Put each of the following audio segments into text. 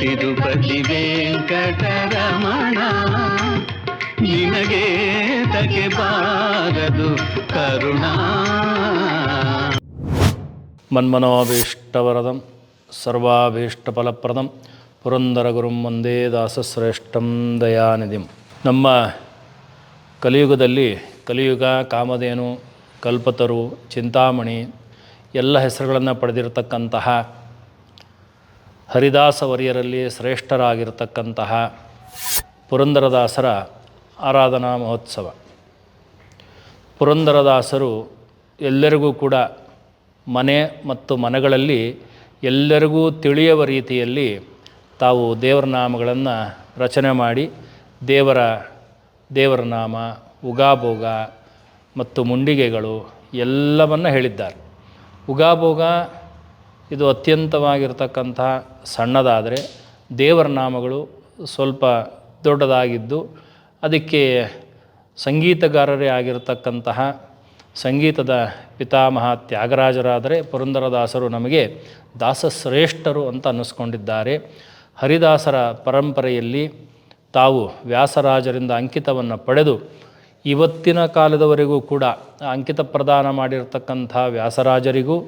ತಿರುಪತಿ ವೆಂಕಟರಮಣ ನಿನಗೆ ತಗೆ ಬಾರದು ಕರುಣಾ. ಮನ್ಮನೋಭೀಷ್ಟವರದಂ, ಸರ್ವಾಭೀಷ್ಟಫಲಪ್ರದಂ, ಪುರಂದರಗುರುಂ ಒಂದೇ ದಾಸಶ್ರೇಷ್ಠಂ ದಯಾನಿಧಿಂ. ನಮ್ಮ ಕಲಿಯುಗದಲ್ಲಿ ಕಲಿಯುಗ, ಕಾಮಧೇನು, ಕಲ್ಪತರು, ಚಿಂತಾಮಣಿ ಎಲ್ಲ ಹೆಸರುಗಳನ್ನು ಪಡೆದಿರತಕ್ಕಂತಹ ಹರಿದಾಸ ವರಿಯರಲ್ಲಿ ಶ್ರೇಷ್ಠರಾಗಿರ್ತಕ್ಕಂತಹ ಪುರಂದರದಾಸರ ಆರಾಧನಾ ಮಹೋತ್ಸವ. ಪುರಂದರದಾಸರು ಎಲ್ಲರಿಗೂ ಕೂಡ ಮನೆ ಮತ್ತು ಮನೆಗಳಲ್ಲಿ ಎಲ್ಲರಿಗೂ ತಿಳಿಯುವ ರೀತಿಯಲ್ಲಿ ತಾವು ದೇವರ ನಾಮಗಳನ್ನು ರಚನೆ ಮಾಡಿ ದೇವರ ದೇವರ ನಾಮ, ಉಗಾಭೋಗ ಮತ್ತು ಮುಂಡಿಗೆಗಳು ಎಲ್ಲವನ್ನು ಹೇಳಿದ್ದಾರೆ. ಉಗಾಭೋಗ ಇದು ಅತ್ಯಂತವಾಗಿರ್ತಕ್ಕಂಥ ಸಣ್ಣದಾದರೆ ದೇವರ ನಾಮಗಳು ಸ್ವಲ್ಪ ದೊಡ್ಡದಾಗಿದ್ದು ಅದಕ್ಕೆ ಸಂಗೀತಗಾರರೇ ಆಗಿರತಕ್ಕಂತಹ ಸಂಗೀತದ ಪಿತಾಮಹ ತ್ಯಾಗರಾಜರಾದರೆ ಪುರಂದರದಾಸರು ನಮಗೆ ದಾಸಶ್ರೇಷ್ಠರು ಅಂತ ಅನ್ನಿಸ್ಕೊಂಡಿದ್ದಾರೆ. ಹರಿದಾಸರ ಪರಂಪರೆಯಲ್ಲಿ ತಾವು ವ್ಯಾಸರಾಜರಿಂದ ಅಂಕಿತವನ್ನು ಪಡೆದು ಇವತ್ತಿನ ಕಾಲದವರೆಗೂ ಕೂಡ ಅಂಕಿತ ಪ್ರದಾನ ಮಾಡಿರತಕ್ಕಂಥ ವ್ಯಾಸರಾಜರಿಗೂ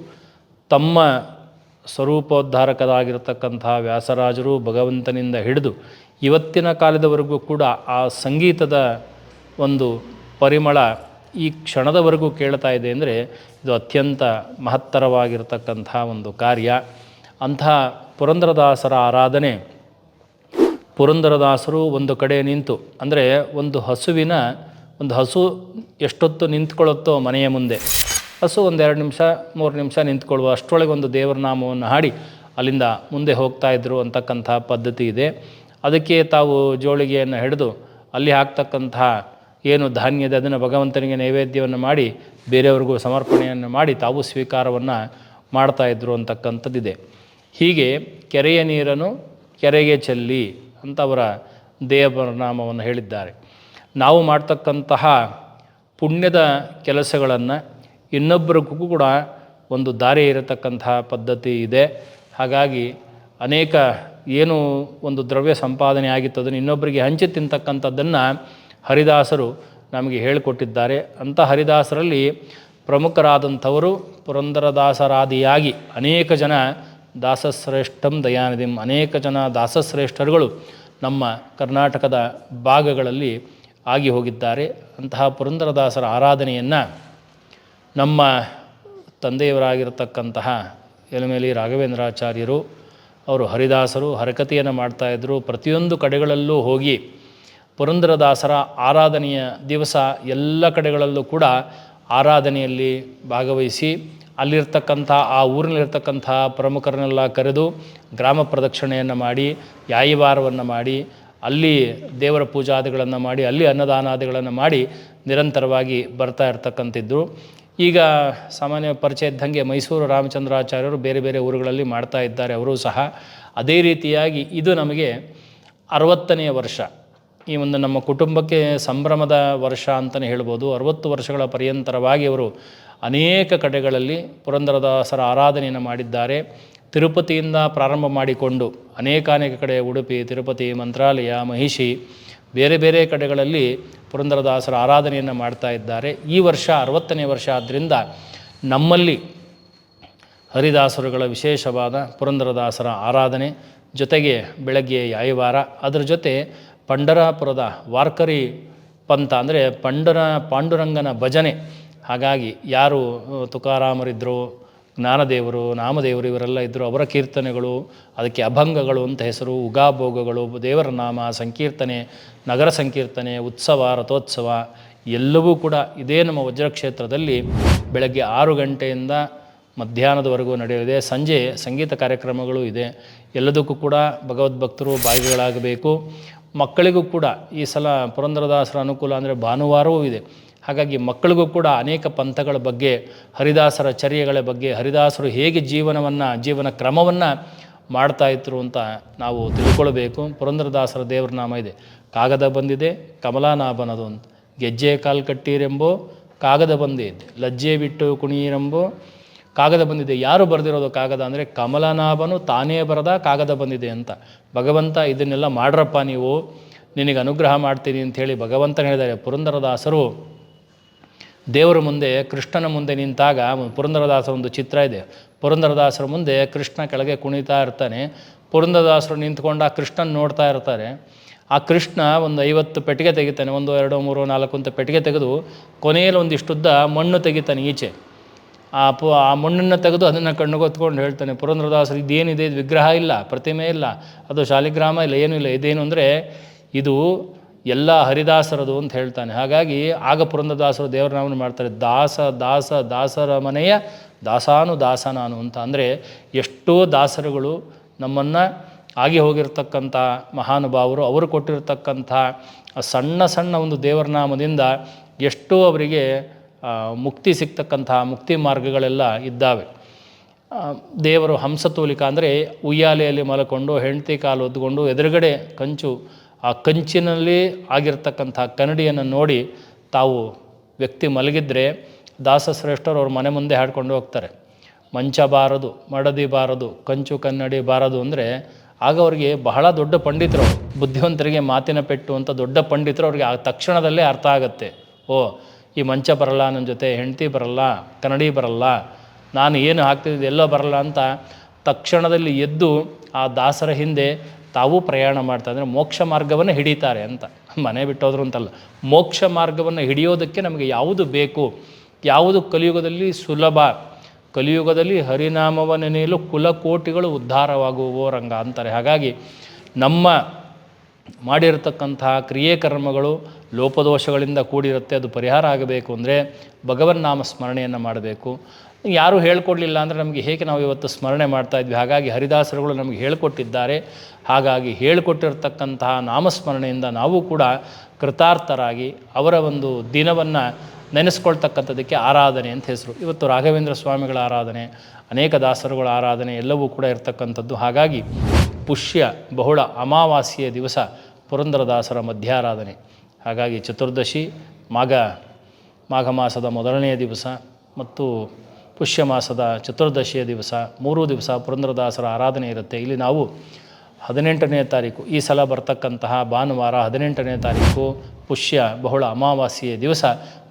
ತಮ್ಮ ಸ್ವರೂಪೋದ್ಧಾರಕರಾಗಿರ್ತಕ್ಕಂಥ ವ್ಯಾಸರಾಜರು ಭಗವಂತನಿಂದ ಹಿಡಿದು ಇವತ್ತಿನ ಕಾಲದವರೆಗೂ ಕೂಡ ಆ ಸಂಗೀತದ ಒಂದು ಪರಿಮಳ ಈ ಕ್ಷಣದವರೆಗೂ ಕೇಳ್ತಾ ಇದೆ ಅಂದರೆ ಇದು ಅತ್ಯಂತ ಮಹತ್ತರವಾಗಿರ್ತಕ್ಕಂಥ ಒಂದು ಕಾರ್ಯ. ಅಂಥ ಪುರಂದರದಾಸರ ಆರಾಧನೆ, ಪುರಂದರದಾಸರು ಒಂದು ಕಡೆ ನಿಂತು, ಅಂದರೆ ಒಂದು ಹಸುವಿನ ಒಂದು ಹಸು ಎಷ್ಟೊತ್ತು ನಿಂತ್ಕೊಳ್ಳುತ್ತೋ ಮನೆಯ ಮುಂದೆ. ಹಸು ಒಂದೆರಡು ನಿಮಿಷ, ಮೂರು ನಿಮಿಷ ನಿಂತ್ಕೊಳ್ಳುವ ಅಷ್ಟರೊಳಗೆ ಒಂದು ದೇವರ ನಾಮವನ್ನು ಹಾಡಿ ಅಲ್ಲಿಂದ ಮುಂದೆ ಹೋಗ್ತಾ ಇದ್ರು ಅಂತಕ್ಕಂಥ ಪದ್ಧತಿ ಇದೆ. ಅದಕ್ಕೆ ತಾವು ಜೋಳಿಗೆಯನ್ನು ಹಿಡಿದು ಅಲ್ಲಿ ಹಾಕ್ತಕ್ಕಂತಹ ಏನು ಧಾನ್ಯದ ಅದನ್ನು ಭಗವಂತನಿಗೆ ನೈವೇದ್ಯವನ್ನು ಮಾಡಿ, ಬೇರೆಯವ್ರಿಗೂ ಸಮರ್ಪಣೆಯನ್ನು ಮಾಡಿ ತಾವು ಸ್ವೀಕಾರವನ್ನು ಮಾಡ್ತಾಯಿದ್ರು ಅಂತಕ್ಕಂಥದ್ದಿದೆ. ಹೀಗೆ ಕೆರೆಯ ನೀರನ್ನು ಕೆರೆಗೆ ಚೆಲ್ಲಿ ಅಂತ ಅವರ ದೇವರ ನಾಮವನ್ನು ಹೇಳಿದ್ದಾರೆ. ನಾವು ಮಾಡ್ತಕ್ಕಂತಹ ಪುಣ್ಯದ ಕೆಲಸಗಳನ್ನು ಇನ್ನೊಬ್ಬರಿಗೂ ಕೂಡ ಒಂದು ದಾರಿ ಇರತಕ್ಕಂತಹ ಪದ್ಧತಿ ಇದೆ. ಹಾಗಾಗಿ ಅನೇಕ ಏನು ಒಂದು ದ್ರವ್ಯ ಸಂಪಾದನೆ ಆಗಿತ್ತು, ಅದನ್ನು ಇನ್ನೊಬ್ಬರಿಗೆ ಹಂಚಿ ತಿಂತಕ್ಕಂಥದ್ದನ್ನು ಹರಿದಾಸರು ನಮಗೆ ಹೇಳಿಕೊಟ್ಟಿದ್ದಾರೆ. ಅಂಥ ಹರಿದಾಸರಲ್ಲಿ ಪ್ರಮುಖರಾದಂಥವರು ಪುರಂದರದಾಸರಾದಿಯಾಗಿ ಅನೇಕ ಜನ ದಾಸಶ್ರೇಷ್ಠಂ ದಯಾನಿಧಿಂ, ಅನೇಕ ಜನ ದಾಸಶ್ರೇಷ್ಠರುಗಳು ನಮ್ಮ ಕರ್ನಾಟಕದ ಭಾಗಗಳಲ್ಲಿ ಆಗಿ ಹೋಗಿದ್ದಾರೆ. ಅಂತಹ ಪುರಂದರದಾಸರ ಆರಾಧನೆಯನ್ನು ನಮ್ಮ ತಂದೆಯವರಾಗಿರ್ತಕ್ಕಂತಹ ಎಲಮೇಲಿ ರಾಘವೇಂದ್ರಾಚಾರ್ಯರು, ಅವರು ಹರಿದಾಸರು ಹರಕತೆಯನ್ನು ಮಾಡ್ತಾಯಿದ್ರು ಪ್ರತಿಯೊಂದು ಕಡೆಗಳಲ್ಲೂ ಹೋಗಿ ಪುರಂದರದಾಸರ ಆರಾಧನೆಯ ದಿವಸ ಎಲ್ಲ ಕಡೆಗಳಲ್ಲೂ ಕೂಡ ಆರಾಧನೆಯಲ್ಲಿ ಭಾಗವಹಿಸಿ ಅಲ್ಲಿರ್ತಕ್ಕಂಥ, ಆ ಊರಿನಲ್ಲಿರ್ತಕ್ಕಂಥ ಪ್ರಮುಖರನ್ನೆಲ್ಲ ಕರೆದು ಗ್ರಾಮ ಪ್ರದಕ್ಷಿಣೆಯನ್ನು ಮಾಡಿ, ಯಾಯಿವಾರವನ್ನು ಮಾಡಿ, ಅಲ್ಲಿ ದೇವರ ಪೂಜಾದಿಗಳನ್ನು ಮಾಡಿ, ಅಲ್ಲಿ ಅನ್ನದಾನಾದಿಗಳನ್ನು ಮಾಡಿ ನಿರಂತರವಾಗಿ ಬರ್ತಾ ಇರ್ತಕ್ಕಂಥದ್ದು ಈಗ ಸಾಮಾನ್ಯ ಪರಿಚಯ ಇದ್ದಂಗೆ ಮೈಸೂರು ರಾಮಚಂದ್ರಾಚಾರ್ಯರು ಬೇರೆ ಬೇರೆ ಊರುಗಳಲ್ಲಿ ಮಾಡ್ತಾ ಇದ್ದಾರೆ, ಅವರು ಸಹ. ಅದೇ ರೀತಿಯಾಗಿ ಇದು ನಮಗೆ ಅರವತ್ತನೆಯ ವರ್ಷ. ಈ ಒಂದು ನಮ್ಮ ಕುಟುಂಬಕ್ಕೆ ಸಂಭ್ರಮದ ವರ್ಷ ಅಂತಲೇ ಹೇಳ್ಬೋದು. ಅರವತ್ತು ವರ್ಷಗಳ ಪರ್ಯಂತರವಾಗಿ ಅವರು ಅನೇಕ ಕಡೆಗಳಲ್ಲಿ ಪುರಂದರದಾಸರ ಆರಾಧನೆಯನ್ನು ಮಾಡಿದ್ದಾರೆ. ತಿರುಪತಿಯಿಂದ ಪ್ರಾರಂಭ ಮಾಡಿಕೊಂಡು ಅನೇಕಾನೇಕ ಕಡೆ ಉಡುಪಿ, ತಿರುಪತಿ, ಮಂತ್ರಾಲಯ, ಮಹಿಷಿ ಬೇರೆ ಬೇರೆ ಕಡೆಗಳಲ್ಲಿ ಪುರಂದರದಾಸರ ಆರಾಧನೆಯನ್ನು ಮಾಡ್ತಾ ಇದ್ದಾರೆ. ಈ ವರ್ಷ ಅರವತ್ತನೇ ವರ್ಷ ಆದ್ದರಿಂದ ನಮ್ಮಲ್ಲಿ ಹರಿದಾಸರುಗಳ ವಿಶೇಷವಾದ ಪುರಂದರದಾಸರ ಆರಾಧನೆ ಜೊತೆಗೆ ಬೆಳಗ್ಗೆ ಯಾಯವಾರ, ಅದರ ಜೊತೆ ಪಂಡರಾಪುರದ ವಾರ್ಕರಿ ಪಂಥ ಅಂದರೆ ಪಂಡರ ಪಾಂಡುರಂಗನ ಭಜನೆ. ಹಾಗಾಗಿ ಯಾರು ತುಕಾರಾಮರಿದ್ದರು ಜ್ಞಾನದೇವರು, ನಾಮದೇವರು ಇವರೆಲ್ಲ ಇದ್ದರು. ಅವರ ಕೀರ್ತನೆಗಳು, ಅದಕ್ಕೆ ಅಭಂಗಗಳು ಅಂತ ಹೆಸರು, ಉಗಾಭೋಗಗಳು, ದೇವರ ನಾಮ, ಸಂಕೀರ್ತನೆ, ನಗರ ಸಂಕೀರ್ತನೆ, ಉತ್ಸವ, ರಥೋತ್ಸವ, ಎಲ್ಲವೂ ಕೂಡ ಇದೇ ನಮ್ಮ ವಜ್ರಕ್ಷೇತ್ರದಲ್ಲಿ ಬೆಳಗ್ಗೆ ಆರು ಗಂಟೆಯಿಂದ ಮಧ್ಯಾಹ್ನದವರೆಗೂ ನಡೆಯಲಿದೆ. ಸಂಜೆ ಸಂಗೀತ ಕಾರ್ಯಕ್ರಮಗಳು ಇದೆ. ಎಲ್ಲದಕ್ಕೂ ಕೂಡ ಭಗವದ್ಭಕ್ತರು ಭಾಗಿಗಳಾಗಬೇಕು. ಮಕ್ಕಳಿಗೂ ಕೂಡ ಈ ಸಲ ಪುರಂದರದಾಸರ ಅನುಕೂಲ ಅಂದರೆ ಭಾನುವಾರವೂ ಇದೆ. ಹಾಗಾಗಿ ಮಕ್ಕಳಿಗೂ ಕೂಡ ಅನೇಕ ಪಂಥಗಳ ಬಗ್ಗೆ, ಹರಿದಾಸರ ಚರ್ಯಗಳ ಬಗ್ಗೆ, ಹರಿದಾಸರು ಹೇಗೆ ಜೀವನವನ್ನು, ಜೀವನ ಕ್ರಮವನ್ನು ಮಾಡ್ತಾ ಇದ್ರು ಅಂತ ನಾವು ತಿಳ್ಕೊಳ್ಬೇಕು. ಪುರಂದರದಾಸರ ದೇವರ ನಾಮ ಇದೆ. ಕಾಗದ ಬಂದಿದೆ ಕಮಲಾನಾಭನದು ಅಂತ ಗೆಜ್ಜೆ ಕಾಲು ಕಟ್ಟೀರೆಂಬೋ, ಕಾಗದ ಬಂದಿದೆ. ಲಜ್ಜೆ ಬಿಟ್ಟು ಕುಣಿಯಿರೆಂಬೋ, ಕಾಗದ ಬಂದಿದೆ. ಯಾರು ಬರೆದಿರೋದು ಕಾಗದ ಅಂದರೆ, ಕಮಲನಾಭನು ತಾನೇ ಬರದ ಕಾಗದ ಬಂದಿದೆ ಅಂತ. ಭಗವಂತ ಇದನ್ನೆಲ್ಲ ಮಾಡ್ರಪ್ಪ ನೀವು. ನಿನಗೆ ಅನುಗ್ರಹ ಮಾಡ್ತೀನಿ ಅಂಥೇಳಿ ಭಗವಂತನ ಹೇಳಿದ್ದಾರೆ. ಪುರಂದರದಾಸರು ದೇವರ ಮುಂದೆ, ಕೃಷ್ಣನ ಮುಂದೆ ನಿಂತಾಗ ಒಂದು ಪುರಂದರದಾಸರ ಒಂದು ಚಿತ್ರ ಇದೆ. ಪುರಂದರದಾಸರ ಮುಂದೆ ಕೃಷ್ಣ ಕೆಳಗೆ ಕುಣಿತಾ ಇರ್ತಾನೆ. ಪುರಂದರದಾಸರು ನಿಂತ್ಕೊಂಡು ಆ ಕೃಷ್ಣನ ನೋಡ್ತಾ ಇರ್ತಾರೆ. ಆ ಕೃಷ್ಣ ಒಂದು ಐವತ್ತು ಪೆಟ್ಟಿಗೆ ತೆಗಿತಾನೆ, ಒಂದು, ಎರಡು, ಮೂರು, ನಾಲ್ಕು ಅಂತ ಪೆಟ್ಟಿಗೆ ತೆಗೆದು ಕೊನೆಯಲ್ಲಿ ಒಂದಿಷ್ಟುದ್ದ ಮಣ್ಣು ತೆಗಿತಾನೆ ಈಚೆ. ಆ ಪು, ಆ ಮಣ್ಣನ್ನು ತೆಗೆದು ಅದನ್ನು ಕಣ್ಣುಗೊತ್ಕೊಂಡು ಹೇಳ್ತಾನೆ, ಪುರಂದರದಾಸರು ಇದೇನಿದೆ? ಇದು ವಿಗ್ರಹ ಇಲ್ಲ, ಪ್ರತಿಮೆ ಇಲ್ಲ, ಅದು ಶಾಲಿಗ್ರಾಮ ಇಲ್ಲ, ಏನೂ ಇಲ್ಲ. ಇದೇನು ಅಂದರೆ ಇದು ಎಲ್ಲ ಹರಿದಾಸರದು ಅಂತ ಹೇಳ್ತಾನೆ. ಹಾಗಾಗಿ ಆಗ ಪುರಂದದಾಸರು ದೇವರ ನಾಮನ ಮಾಡ್ತಾರೆ. ದಾಸ ದಾಸ, ದಾಸರ ಮನೆಯ ದಾಸಾನು ದಾಸ ನಾನು ಅಂತ. ಅಂದರೆ ಎಷ್ಟೋ ದಾಸರುಗಳು ನಮ್ಮನ್ನು ಆಗಿ ಹೋಗಿರ್ತಕ್ಕಂಥ ಮಹಾನುಭಾವರು, ಅವರು ಕೊಟ್ಟಿರತಕ್ಕಂಥ ಸಣ್ಣ ಸಣ್ಣ ಒಂದು ದೇವರ ನಾಮದಿಂದ ಎಷ್ಟೋ ಅವರಿಗೆ ಮುಕ್ತಿ ಸಿಗ್ತಕ್ಕಂತಹ ಮುಕ್ತಿ ಮಾರ್ಗಗಳೆಲ್ಲ ಇದ್ದಾವೆ. ದೇವರು ಹಂಸತೋಲಿಕ ಅಂದರೆ ಉಯ್ಯಾಲೆಯಲ್ಲಿ ಮಲಕೊಂಡು, ಹೆಂಡತಿ ಕಾಲು ಒದ್ಕೊಂಡು ಎದುರುಗಡೆ ಕಂಚು ಆ ಕಂಚಿನಲ್ಲಿ ಆಗಿರ್ತಕ್ಕಂಥ ಕನ್ನಡಿಯನ್ನು ನೋಡಿ ತಾವು ವ್ಯಕ್ತಿ ಮಲಗಿದ್ರೆ ದಾಸಶ್ರೇಷ್ಠರು ಅವ್ರ ಮನೆ ಮುಂದೆ ಹಾಡ್ಕೊಂಡು ಹೋಗ್ತಾರೆ. ಮಂಚ ಬಾರದು, ಮಡದಿ ಬಾರದು, ಕಂಚು ಕನ್ನಡಿ ಬಾರದು ಅಂದರೆ ಆಗ ಅವರಿಗೆ ಬಹಳ ದೊಡ್ಡ ಪಂಡಿತರು ಬುದ್ಧಿವಂತರಿಗೆ ಮಾತಿನ ಪೆಟ್ಟು ಅಂತ ದೊಡ್ಡ ಪಂಡಿತರು ಅವ್ರಿಗೆ ಆ ತಕ್ಷಣದಲ್ಲೇ ಅರ್ಥ ಆಗುತ್ತೆ. ಓ, ಈ ಮಂಚ ಬರಲ್ಲ, ನನ್ನ ಜೊತೆ ಹೆಂಡತಿ ಬರಲ್ಲ, ಕನ್ನಡಿ ಬರಲ್ಲ, ನಾನು ಏನು ಹಾಕ್ತಿದ್ದೆ ಎಲ್ಲೋ ಬರಲ್ಲ ಅಂತ ತಕ್ಷಣದಲ್ಲಿ ಎದ್ದು ಆ ದಾಸರ ಹಿಂದೆ ತಾವೂ ಪ್ರಯಾಣ ಮಾಡ್ತಾ ಅಂದರೆ ಮೋಕ್ಷ ಮಾರ್ಗವನ್ನು ಹಿಡಿತಾರೆ ಅಂತ. ಮನೆ ಬಿಟ್ಟೋದ್ರು ಅಂತಲ್ಲ. ಮೋಕ್ಷ ಮಾರ್ಗವನ್ನು ಹಿಡಿಯೋದಕ್ಕೆ ನಮಗೆ ಯಾವುದು ಬೇಕು? ಯಾವುದು ಕಲಿಯುಗದಲ್ಲಿ ಸುಲಭ? ಕಲಿಯುಗದಲ್ಲಿ ಹರಿನಾಮವ ನೆನೆಯಲು ಕುಲಕೋಟಿಗಳು ಉದ್ಧಾರವಾಗುವೋ ರಂಗ ಅಂತಾರೆ. ಹಾಗಾಗಿ ನಮ್ಮ ಮಾಡಿರತಕ್ಕಂತಹ ಕ್ರಿಯೆ ಕರ್ಮಗಳು ಲೋಪದೋಷಗಳಿಂದ ಕೂಡಿರುತ್ತೆ. ಅದು ಪರಿಹಾರ ಆಗಬೇಕು ಅಂದರೆ ಭಗವನ್ನಾಮ ಸ್ಮರಣೆಯನ್ನು ಮಾಡಬೇಕು. ಯಾರೂ ಹೇಳ್ಕೊಡ್ಲಿಲ್ಲ ಅಂದರೆ ನಮಗೆ ಹೇಗೆ ನಾವು ಇವತ್ತು ಸ್ಮರಣೆ ಮಾಡ್ತಾ ಇದ್ವಿ. ಹಾಗಾಗಿ ಹರಿದಾಸರುಗಳು ನಮಗೆ ಹೇಳಿಕೊಟ್ಟಿದ್ದಾರೆ. ಹಾಗಾಗಿ ಹೇಳಿಕೊಟ್ಟಿರ್ತಕ್ಕಂತಹ ನಾಮಸ್ಮರಣೆಯಿಂದ ನಾವು ಕೂಡ ಕೃತಾರ್ಥರಾಗಿ ಅವರ ಒಂದು ದಿನವನ್ನು ನೆನೆಸ್ಕೊಳ್ತಕ್ಕಂಥದ್ದಕ್ಕೆ ಆರಾಧನೆ ಅಂತ ಹೆಸರು. ಇವತ್ತು ರಾಘವೇಂದ್ರ ಸ್ವಾಮಿಗಳ ಆರಾಧನೆ, ಅನೇಕ ದಾಸರುಗಳ ಆರಾಧನೆ ಎಲ್ಲವೂ ಕೂಡ ಇರತಕ್ಕಂಥದ್ದು. ಹಾಗಾಗಿ ಪುಷ್ಯ ಬಹುಳ ಅಮಾವಾಸ್ಯೆಯ ದಿವಸ ಪುರಂದರದಾಸರ ಮಧ್ಯಾರಾಧನೆ. ಹಾಗಾಗಿ ಚತುರ್ದಶಿ, ಮಾಘ ಮಾಘ ಮಾಸದ ಮೊದಲನೆಯ ದಿವಸ ಮತ್ತು ಪುಷ್ಯ ಮಾಸದ ಚತುರ್ದಶಿಯ ದಿವಸ, ಮೂರು ದಿವಸ ಪುರಂದ್ರದಾಸರ ಆರಾಧನೆ ಇರುತ್ತೆ. ಇಲ್ಲಿ ನಾವು ಹದಿನೆಂಟನೇ ತಾರೀಕು, ಈ ಸಲ ಬರ್ತಕ್ಕಂತಹ ಭಾನುವಾರ ಹದಿನೆಂಟನೇ ತಾರೀಕು ಪುಷ್ಯ, ಬಹುಳ ಅಮಾವಾಸ್ಯೆಯ ದಿವಸ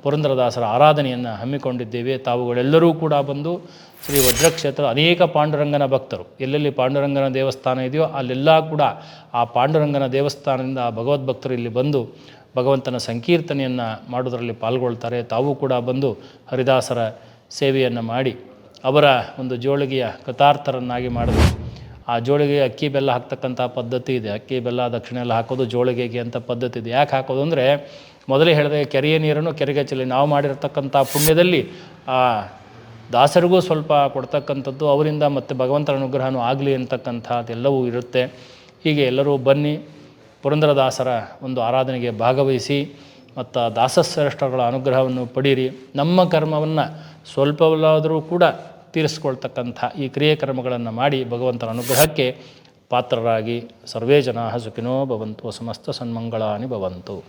ಪುರಂದ್ರದಾಸರ ಆರಾಧನೆಯನ್ನು ಹಮ್ಮಿಕೊಂಡಿದ್ದೇವೆ. ತಾವುಗಳೆಲ್ಲರೂ ಕೂಡ ಬಂದು ಶ್ರೀ ವಜ್ರಕ್ಷೇತ್ರ ಅನೇಕ ಪಾಂಡುರಂಗನ ಭಕ್ತರು. ಎಲ್ಲೆಲ್ಲಿ ಪಾಂಡುರಂಗನ ದೇವಸ್ಥಾನ ಇದೆಯೋ ಅಲ್ಲೆಲ್ಲ ಕೂಡ ಆ ಪಾಂಡುರಂಗನ ದೇವಸ್ಥಾನದಿಂದ ಭಗವದ್ಭಕ್ತರು ಇಲ್ಲಿ ಬಂದು ಭಗವಂತನ ಸಂಕೀರ್ತನೆಯನ್ನು ಮಾಡೋದರಲ್ಲಿ ಪಾಲ್ಗೊಳ್ತಾರೆ. ತಾವು ಕೂಡ ಬಂದು ಹರಿದಾಸರ ಸೇವೆಯನ್ನು ಮಾಡಿ ಅವರ ಒಂದು ಜೋಳಿಗೆಯ ಕೃತಾರ್ಥರನ್ನಾಗಿ ಮಾಡಿದ್ರು. ಆ ಜೋಳಿಗೆ ಅಕ್ಕಿ ಬೆಲ್ಲ ಹಾಕ್ತಕ್ಕಂಥ ಪದ್ಧತಿ ಇದೆ. ಅಕ್ಕಿ ಬೆಲ್ಲ, ದಕ್ಷಿಣ ಎಲ್ಲ ಹಾಕೋದು ಜೋಳಿಗೆಗೆ ಅಂತ ಪದ್ಧತಿ ಇದೆ. ಯಾಕೆ ಹಾಕೋದು ಅಂದರೆ ಮೊದಲೇ ಹೇಳಿದೆ, ಕೆರೆಯ ನೀರನ್ನು ಕೆರೆಗೆ ಚೆಲ್ಲಿ ನಾವು ಮಾಡಿರ್ತಕ್ಕಂಥ ಪುಣ್ಯದಲ್ಲಿ ಆ ದಾಸರಿಗೂ ಸ್ವಲ್ಪ ಕೊಡ್ತಕ್ಕಂಥದ್ದು, ಅವರಿಂದ ಮತ್ತು ಭಗವಂತರ ಅನುಗ್ರಹನೂ ಆಗಲಿ ಅಂತಕ್ಕಂಥದ್ದೆಲ್ಲವೂ ಇರುತ್ತೆ. ಹೀಗೆ ಎಲ್ಲರೂ ಬನ್ನಿ, ಪುರಂದರದಾಸರ ಒಂದು ಆರಾಧನೆಗೆ ಭಾಗವಹಿಸಿ, ಮತ್ತು ದಾಸಶ್ರೇಷ್ಠಗಳ ಅನುಗ್ರಹವನ್ನು ಪಡೀರಿ. ನಮ್ಮ ಕರ್ಮವನ್ನು ಸ್ವಲ್ಪವಲ್ಲಾದರೂ ಕೂಡ ತೀರಿಸ್ಕೊಳ್ತಕ್ಕಂಥ ಈ ಕ್ರಿಯೆಕರ್ಮಗಳನ್ನು ಮಾಡಿ ಭಗವಂತನ ಅನುಗ್ರಹಕ್ಕೆ ಪಾತ್ರರಾಗಿ ಸರ್ವೇ ಜನಾ ಸುಖಿನೋ ಭವಂತು, ಸಮಸ್ತ ಸನ್ಮಂಗಳಾನಿ ಭವಂತು.